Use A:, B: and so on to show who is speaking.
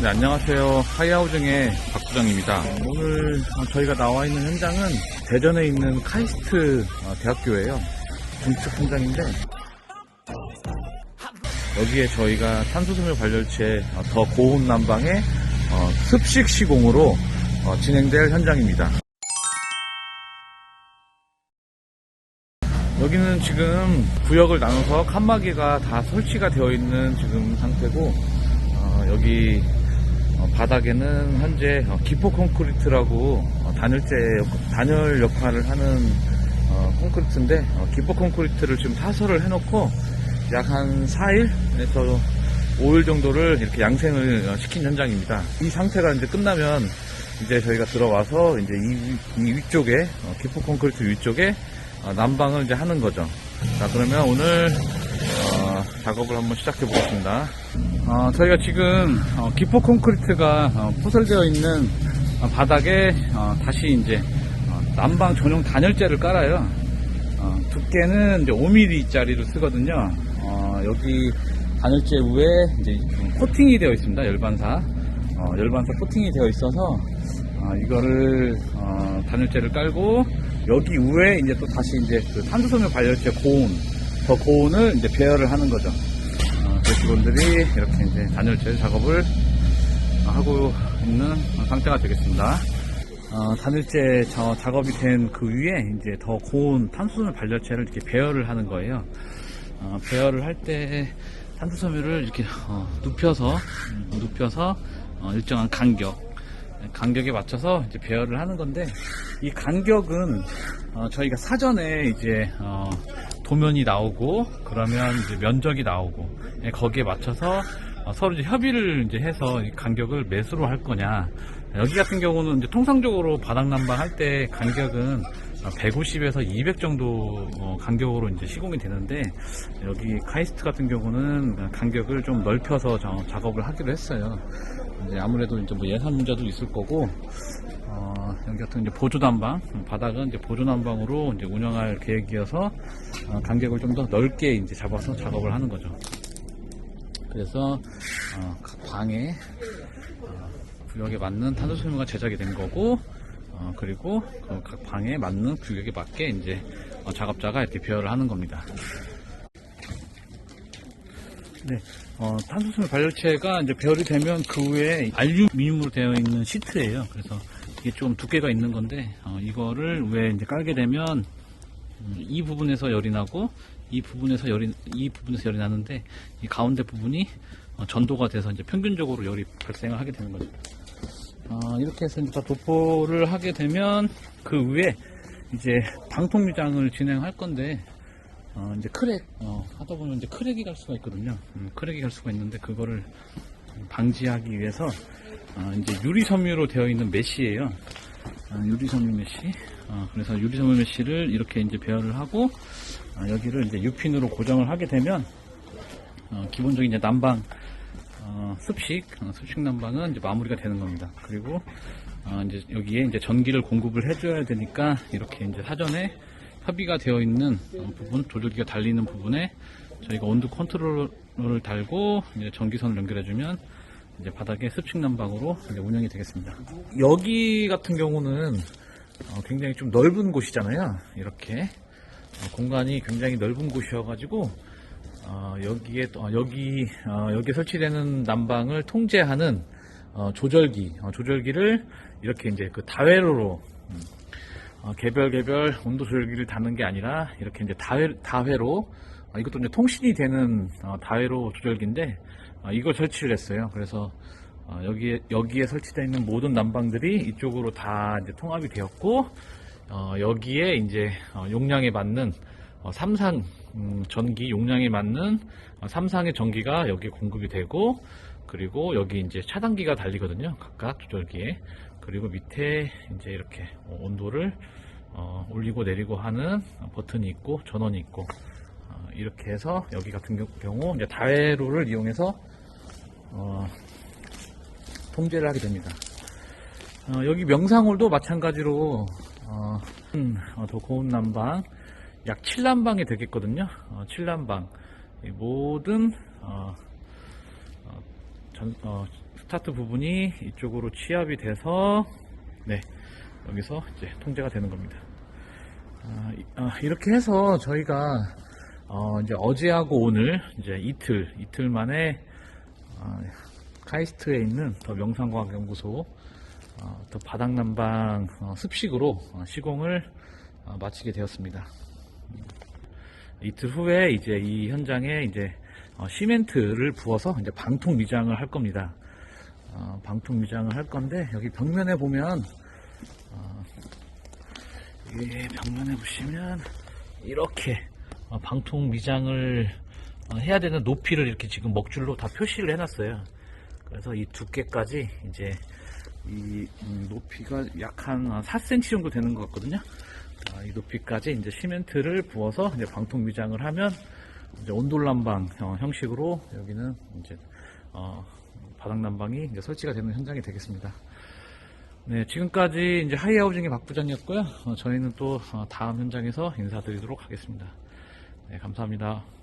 A: 네, 안녕하세요. 하이하우징의 박수정입니다. 오늘 어, 저희가 나와 있는 현장은 대전에 있는 카이스트 어, 대학교예요. 중특 현장인데 여기에 저희가 탄소섬유 발열체 어, 더 고온 난방의 어, 습식 시공으로 어, 진행될 현장입니다. 여기는 지금 구역을 나눠서 칸막이가 다 설치가 되어 있는 지금 상태고 어, 여기 어, 바닥에는 현재 어, 기포 콘크리트라고 어, 단열재 역- 단열 역할을 하는 어, 콘크리트인데 어, 기포 콘크리트를 지금 타설을 해놓고 약 한 4일에서 5일 정도를 이렇게 양생을 어, 시킨 현장입니다. 이 상태가 이제 끝나면 이제 저희가 들어와서 이제 이, 위- 이 위쪽에 어, 기포 콘크리트 위쪽에 어, 난방을 이제 하는 거죠. 자 그러면 오늘 어, 작업을 한번 시작해 보겠습니다. 어, 저희가 지금 어, 기포 콘크리트가 어, 포설되어 있는 어, 바닥에 어, 다시 이제 어, 난방 전용 단열재를 깔아요. 어, 두께는 이제 5mm짜리를 쓰거든요. 어, 여기 단열재 위에 이제 좀 코팅이 되어 있습니다. 열반사. 어, 열반사 코팅이 되어 있어서 어, 이거를 어, 단열재를 깔고 여기 위에 이제 또 다시 이제 그 탄소섬유 발열체 고온 더 고온을 이제 배열을 하는 거죠. 어, 그 직원들이 이렇게 이제 단열재 작업을 하고 있는 상태가 되겠습니다. 어, 단열재 저 작업이 된 그 위에 이제 더 고온 탄소섬유 발열체를 이렇게 배열을 하는 거예요. 어, 배열을 할 때 탄소섬유를 이렇게 어, 눕혀서 음, 눕혀서 어, 일정한 간격 간격에 맞춰서 이제 배열을 하는 건데 이 간격은 어, 저희가 사전에 이제 어, 도면이 나오고 그러면 이제 면적이 나오고 예, 거기에 맞춰서 어, 서로 이제 협의를 이제 해서 이 간격을 매수로 할 거냐 여기 같은 경우는 이제 통상적으로 바닥 난방 할 때 간격은 150에서 200 정도 어, 간격으로 이제 시공이 되는데 여기 카이스트 같은 경우는 간격을 좀 넓혀서 저- 작업을 하기로 했어요. 이제 아무래도 이제 뭐 예산 문제도 있을 거고 어, 여기 같은 이제 보조 난방 바닥은 이제 보조 난방으로 이제 운영할 계획이어서 어, 간격을 좀 더 넓게 이제 잡아서 작업을 하는 거죠. 그래서 어, 각 방에 어, 구역에 맞는 탄소섬유가 제작이 된 거고 어, 그리고 그 각 방에 맞는 규격에 맞게 이제 어, 작업자가 이렇게 배열을 하는 겁니다. 네, 어, 탄소섬유 발열체가 이제 배열이 되면 그 위에 알루미늄으로 되어 있는 시트예요. 그래서 이게 좀 두께가 있는 건데 어, 이거를 왜 이제 깔게 되면 음, 이 부분에서 열이 나고 이 부분에서 열이 이 부분에서 열이 나는데 이 가운데 부분이 어, 전도가 돼서 이제 평균적으로 열이 발생을 하게 되는 거죠. 어, 이렇게 해서 이제 다 도포를 하게 되면 그 위에 이제 방통 유장을 진행할 건데 어, 이제 크랙 어, 하다 보면 이제 크랙이 갈 수가 있거든요. 음, 크랙이 갈 수가 있는데 그거를 방지하기 위해서 어, 이제 유리 섬유로 되어 있는 메쉬예요. 어, 유리 섬유 메쉬. 어, 그래서 유리 섬유 메쉬를 이렇게 이제 배열을 하고 어, 여기를 이제 유핀으로 고정을 하게 되면 어, 기본적인 이제 난방 어, 습식, 어, 습식 난방은 이제 마무리가 되는 겁니다. 그리고 어, 이제 여기에 이제 전기를 공급을 해줘야 되니까 이렇게 이제 사전에 협의가 되어 있는 어, 부분, 조절기가 달리는 부분에 저희가 온도 컨트롤러를 달고 이제 전기선을 연결해주면 이제 바닥에 습식 난방으로 이제 운영이 되겠습니다. 여기 같은 경우는 어, 굉장히 좀 넓은 곳이잖아요. 이렇게 어, 공간이 굉장히 넓은 곳이어가지고 어, 여기에 또- 어, 여기 어, 여기 설치되는 난방을 통제하는 어, 조절기 어, 조절기를 이렇게 이제 그 다회로로 음, 어, 개별 개별 온도 조절기를 다는 게 아니라 이렇게 이제 다회 다회로 어, 이것도 이제 통신이 되는 어, 다회로 조절기인데 어, 이걸 설치를 했어요. 그래서 어, 여기에 여기에 설치되어 있는 모든 난방들이 이쪽으로 다 이제 통합이 되었고 어, 여기에 이제 어, 용량에 맞는 어, 삼상 음, 전기 용량에 맞는 어, 삼상의 전기가 여기에 공급이 되고 그리고 여기 이제 차단기가 달리거든요 각각 조절기에 그리고 밑에 이제 이렇게 어, 온도를 어, 올리고 내리고 하는 버튼이 있고 전원이 있고 어, 이렇게 해서 여기 같은 경우- 이제 다회로를 이용해서 어, 통제를 하게 됩니다. 어, 여기 명상홀도 마찬가지로 어, 음, 어, 더 고운 난방 약 7난방이 되겠거든요. 어, 7난방 이 모든 어, 어, 전, 어, 스타트 부분이 이쪽으로 취합이 돼서 네 여기서 이제 통제가 되는 겁니다. 아, 이- 아, 이렇게 해서 저희가 어, 이제 어제하고 오늘 이제 이틀 이틀 만에 아, 카이스트에 있는 더 명상과학연구소 어, 더 바닥난방 어, 습식으로 어, 시공을 어, 마치게 되었습니다. 이틀 후에 이제 이 현장에 이제 어, 시멘트를 부어서 이제 방통 미장을 할 겁니다. 어, 방통 미장을 할 건데 여기 벽면에 보면 어, 이 벽면에 보시면 이렇게 어, 방통 미장을 어, 해야 되는 높이를 이렇게 지금 먹줄로 다 표시를 해놨어요. 그래서 이 두께까지 이제 이 음, 높이가 약 한 4cm 정도 되는 것 같거든요. 아, 이 높이까지 이제 시멘트를 부어서 이제 방통 미장을 하면 온돌난방 어, 형식으로 여기는 이제 어, 바닥 난방이 이제 설치가 되는 현장이 되겠습니다. 네, 지금까지 이제 하이하우징의 박 부장이었고요. 어, 저희는 또 어, 다음 현장에서 인사드리도록 하겠습니다. 네, 감사합니다.